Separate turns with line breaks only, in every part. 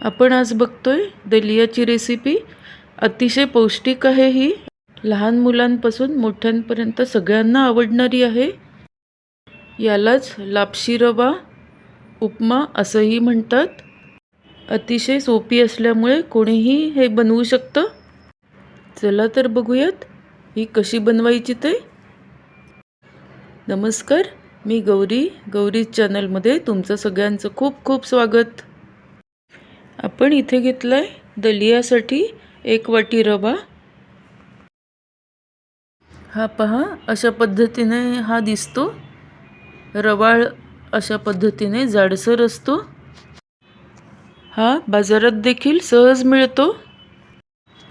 आपण आज बघतोय दलियाची रेसिपी अतिशय पौष्टिक आहे ही. लहान मुलांपासून मोठ्यांपर्यंत सगळ्यांना आवडणारी आहे. यालाच लापशी रवा उपमा असंही म्हणतात. अतिशय सोपी असल्यामुळे कोणीही हे बनवू शकतं. चला तर बघूयात ही कशी बनवायची ते. नमस्कार मी गौरी. गौरी चॅनलमध्ये तुमचं सगळ्यांचं खूप खूप स्वागत. आपण इथे घेतलं आहे दलियासाठी एक वाटी रवा. हा पहा अशा पद्धतीने हा दिसतो. रवाळ अशा पद्धतीने जाडसर असतो. हा बाजारात देखील सहज मिळतो.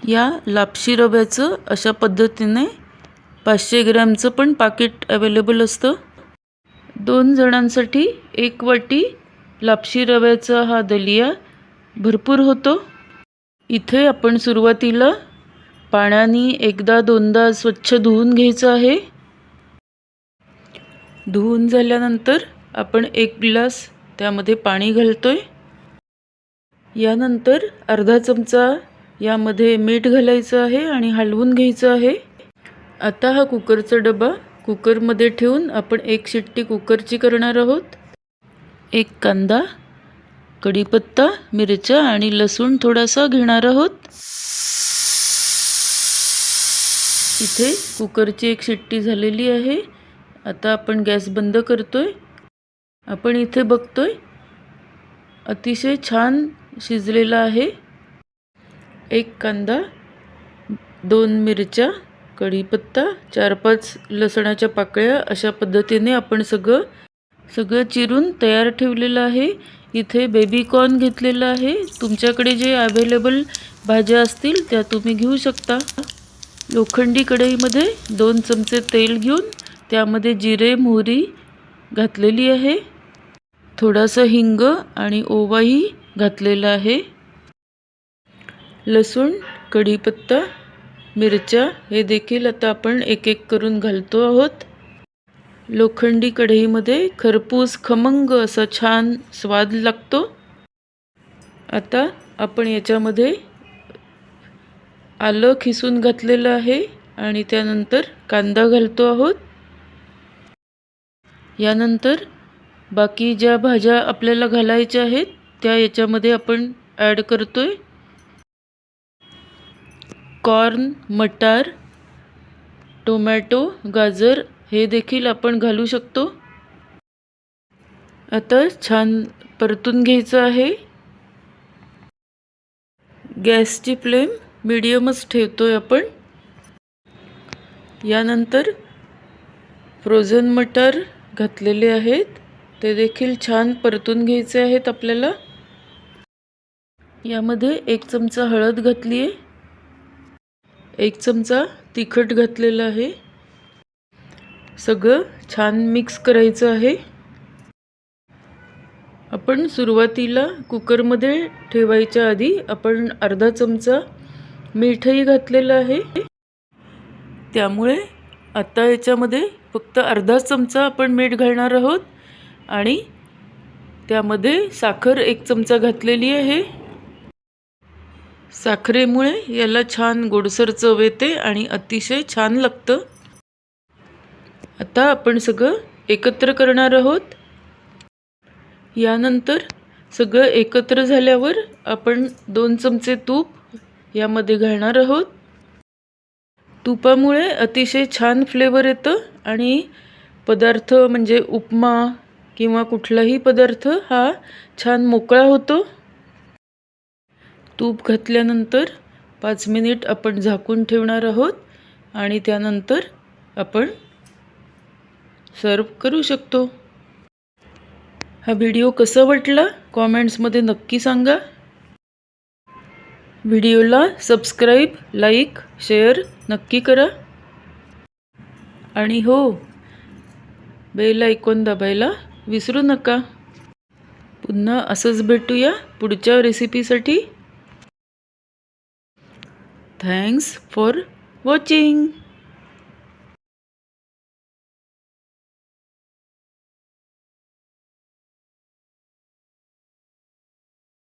या लापशी रव्याचं अशा पद्धतीने पाचशे ग्रॅमचं पण पाकिट अवेलेबल असतं. दोन जणांसाठी एक वाटी लापशी रव्याचा हा दलिया भरपूर होतो. इथे आपण सुरुवातीला पाण्याने एकदा दोनदा स्वच्छ धुवून घ्यायचं आहे. धुवून झाल्यानंतर आपण एक ग्लास त्यामध्ये पाणी घालतो आहे यानंतर अर्धा चमचा यामध्ये मीठ घालायचं आहे आणि हलवून घ्यायचं आहे. आता हा कुकरचा डबा कुकरमध्ये ठेवून आपण एक शिट्टी कुकरची करणार आहोत. एक कांदा कढीपत्ता मिरच्या आणि लसूण थोडासा घेणार आहोत. इथे कुकरची एक शिट्टी झालेली आहे. आता आपण गॅस बंद करतोय. आपण इथे बघतोय अतिशय छान शिजलेला आहे. एक कांदा दोन मिरच्या कढीपत्ता चार पाच लसणाच्या पाकळ्या अशा पद्धतीने आपण सगळं सगळं चिरून तयार ठेवलेलं आहे. इथे बेबीकॉर्न घेतलेलं आहे. तुमच्याकडे जे अवेलेबल भाज्या असतील त्या तुम्ही घेऊ शकता. लोखंडी कढईमध्ये दोन चमचे तेल घेऊन त्यामध्ये जिरे मोहरी घातलेली आहे. थोडासा हिंग आणि ओवाही घातलेला आहे. लसूण कढीपत्ता मिरच्या हे देखील आता आपण एक एक करून घालतो आहोत. लोखंडी कढईमध्ये खरपूस खमंग असा छान स्वाद लागतो. आता आपण याच्यामध्ये आलं खिसून घातलेलं आहे आणि त्यानंतर कांदा घालतो आहोत. यानंतर बाकी ज्या भाज्या आपल्याला घालायच्या आहेत त्या याच्यामध्ये आपण ॲड करतो आहे कॉर्न मटार टोमॅटो गाजर हे देखील आपण घालू शकतो. आता छान परतून घ्यायचं आहे. गॅसची फ्लेम मिडियमच ठेवतोय आपण. यानंतर फ्रोझन मटर घातलेले आहेत. ते देखील छान परतून घ्यायचे आहेत आपल्याला. यामध्ये एक चमचा हळद घातली आहे एक चमचा तिखट घातलेलं आहे. सगळं छान मिक्स करायचं आहे. आपण सुरुवातीला कुकरमध्ये ठेवायच्या आधी आपण अर्धा चमचा मीठही घातलेलं आहे. त्यामुळे आता याच्यामध्ये फक्त अर्धा चमचा आपण मीठ घालणार आहोत आणि त्यामध्ये साखर एक चमचा घातलेली आहे. साखरेमुळे याला छान गोडसर चव येते आणि अतिशय छान लागतं. आता आपण सगळं एकत्र करणार आहोत. यानंतर सगळं एकत्र झाल्यावर आपण दोन चमचे तूप यामध्ये घालणार आहोत. तुपामुळे अतिशय छान फ्लेवर येतं आणि पदार्थ म्हणजे उपमा किंवा कुठलाही पदार्थ हा छान मोकळा होतो. तूप घातल्यानंतर पाच मिनिट आपण झाकून ठेवणार आहोत आणि त्यानंतर आपण सर्व करू शकतो. हा व्हिडिओ कसा वाटला? कॉमेंट्समध्ये नक्की सांगा. व्हिडिओला सबस्क्राईब लाईक शेअर नक्की करा. आणि हो बेल ऐकून दाबायला विसरू नका. पुन्हा असंच भेटूया पुढच्या रेसिपीसाठी थँक्स फॉर वॉचिंग